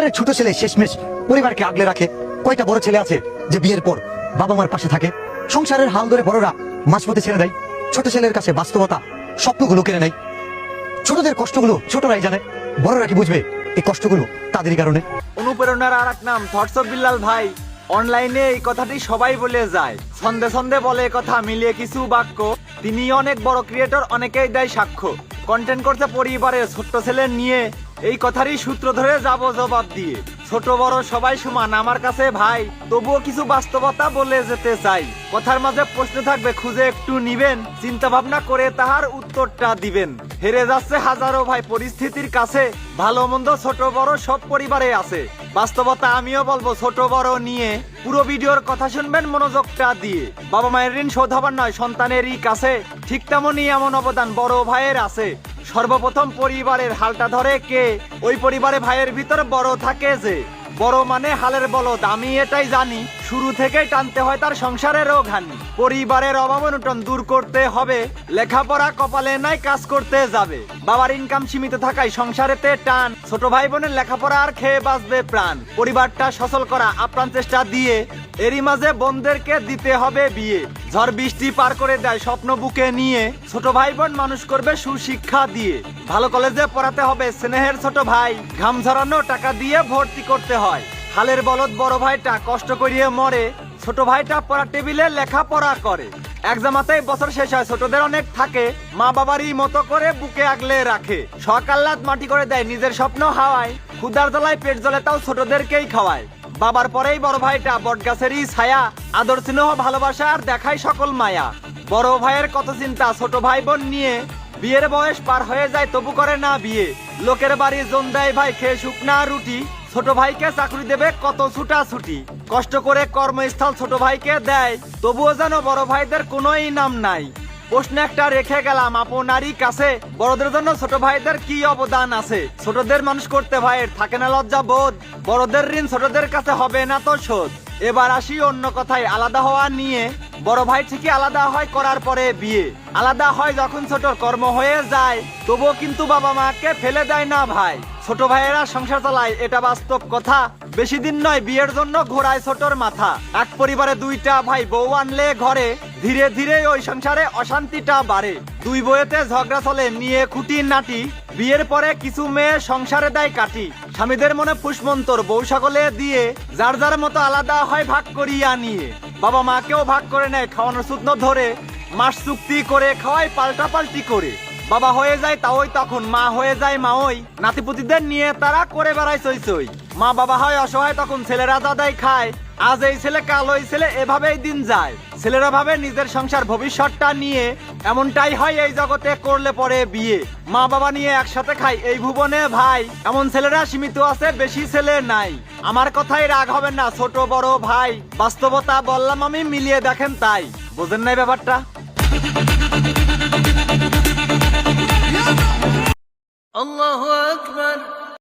পরিবারের ছোট ছেলে শেষমেশ পরিবারকে আগলে রাখে। কয়টা বড় ছেলে আছে যে বিয়ের পর বাবা মার পাশে থাকে? সংসারের হাল ধরে বড়রা মাঝপথে ছেড়ে দেয়। ছোট ছেলের কাছে বাস্তবতা, স্বপ্নগুলো কেড়ে নেয়। ছোটদের কষ্টগুলো ছোটরাই জানে। বড়রা কি বুঝবে এই কষ্টগুলো তাদেরই কারণে? অনুপ্রেরণার আর এক নাম থটস বিল্লাল ভাই। অনলাইনে এই কথাটি সবাই বলে যায়। ছন্দে ছন্দে বলে কথা, মিলিয়ে কিছু বাক্য। তিনি অনেক বড় ক্রিয়েটর অনেকেই দেয় সাক্ষ্য। কন্টেন্ট করতে পরিবারের ছোট্ট ছেলে নিয়ে এই কথারই সূত্র ধরে যাব জবাব দিয়ে। ছোট, বড়, সবাই সমান। আমার কাছে, ভাই, তবুও কিছু বাস্তবতা বলে যেতে চাই। কথার মাঝে প্রশ্ন থাকবে, খুঁজে একটু নিবেন। চিন্তা ভাবনা করে তাহার উত্তরটা দিবেন। হেরে যাচ্ছে হাজারো ভাই, পরিস্থিতির কাছে। ভালো, মন্দ, ছোট, বড় সব পরিবারে আছে। বাস্তবতা আমিও বলব, ছোট, বড় নিয়ে। পুরো ভিডিওর কথা শুনবেন মনোযোগটা দিয়ে। বাবা মায়ের ঋণ শোধ হবার নয়, সন্তানেরই কাছে। ঠিক তেমনই এমন অবদান বড় ভাইয়ের আছে। সর্বপ্রথম পরিবারের হালটা ধরে কে? ওই পরিবারে ভাইয়ের ভিতর বড় থাকে যে। বড় মানে হালের বলদ, আমি এটাই জানি। শুরু থেকেই টানতে হয় তার সংসারেরও ঘানি পরিবারের অভাব অনটন দূর করতে হবে। লেখাপড়া কপালে নাই, কাজ করতে যাবে। বাবার ইনকাম সীমিত থাকায় সংসারেতে টান। ছোট ভাই বোনের লেখাপড়া আর খেয়ে বাঁচবে প্রাণ। পরিবারটা সচল করা আপ্রাণ চেষ্টা দিয়ে এরই মাঝে বোনদেরকে দিতে হবে বিয়ে। ঝড় বৃষ্টি পার করে দেয় স্বপ্ন বুকে নিয়ে। ছোট ভাই বোন মানুষ করবে সুশিক্ষা দিয়ে। ভালো কলেজে পড়াতে হবে স্নেহের ছোট ভাই। ঘাম ঝরানো টাকা দিয়ে ভর্তি করতে হয়। হালের বলদ বড় ভাইটা কষ্ট করিয়ে মরে। ছোট ভাইটা পড়া টেবিলে লেখাপড়া করে। এক জামাতেই বছর শেষ হয়, ছোটদের অনেক থাকে। মা বাবারই মতো করে বুকে আগলে রাখে। সকাল্লাত মাটি করে দেয়, নিজের স্বপ্ন হাওয়ায়। ক্ষুদার জ্বালায় পেট জ্বলে তাও ছোটদেরকেই খাওয়ায়। বাবার পরেই বড় ভাইটা, বটগাছেরই ছায়া। আদর, স্নেহ, ভালোবাসা আর সকল মায়া। বড় ভাইয়ের কত চিন্তা, ছোট ভাই বোন নিয়ে। বিয়ের বয়স পার হয়ে যায়, তবু করে না বিয়ে। লোকের বাড়ি জোন দেয় ভাই খেয়ে শুকনা রুটি। ছোট ভাইকে চাকরি দেবে কত ছুটা ছুটি কষ্ট করে কর্মস্থল ছোট ভাইকে দেয়, তবুও যেন বড় ভাইদের কোনোই নাম নাই। প্রশ্ন একটা রেখে গেলাম, আপনারই কাছে। বড়দের জন্য ছোট ভাইদের কি অবদান আছে? ছোটদের মানুষ করতে ভাইয়ের থাকে না লজ্জা বোধ। বড়দের ঋণ ছোটদের কাছে হবে না তো শোধ। এবার আসি অন্য কথায়, আলাদা হওয়া নিয়ে। বড় ভাই ঠিকই আলাদা হয় করার পরে বিয়ে। আলাদা হয় যখন ছোট কর্ম হয়ে যায়, তবুও কিন্তু বাবা মাকে ফেলে দেয় না ভাই। ছোট ভাইয়েরা সংসার চালায়, এটা বাস্তব কথা। বেশি দিন নয়, বিয়ের জন্য ঘোরায় ছোটর মাথা। এক পরিবারে দুইটা ভাই, বউ আনলে ঘরে, ধীরে ধীরে ওই সংসারে অশান্তিটা বাড়ে। দুই বইয়েতে ঝগড়া চলে, নিয়ে খুঁটি নাটি। বিয়ের পরে কিছু মেয়ে সংসারে দেয় কাটি স্বামীদের মনে ফুসমন্তর বউ সকলে দিয়ে যার যার মতো আলাদা হয় ভাগ করিয়া নিয়ে। বাবা মাকেও ভাগ করে নেয় খাওয়ানোর সূত্র ধরে, মাস চুক্তি করে খাওয়ায় পাল্টা পাল্টি করে। বাবা হয়ে যায় তাওই তখন, মা হয়ে যায় মা ওই নাতিপুতিদের নিয়ে তারা করে বেড়ায় চই চই মা বাবা হয় অসহায় তখন ছেলেরা দাদাই খায়। আজ এই ছেলে, কাল ওই ছেলে, এভাবেই দিন যায়। ছেলেরা ভাবে নিজের সংসার ভবিষ্যৎটা নিয়ে এমনটাই হয় এই জগতে করলে পরে বিয়ে। মা বাবা নিয়ে একসাথে খাই, এই ভুবনে ভাই। এমন ছেলেরা সীমিত আছে, বেশি ছেলে নাই। আমার কথাই রাগ হবে না, ছোট, বড় ভাই। বাস্তবতা বললাম আমি, মিলিয়ে দেখেন তাই। বোঝেন নাই ব্যাপারটা? আকবার।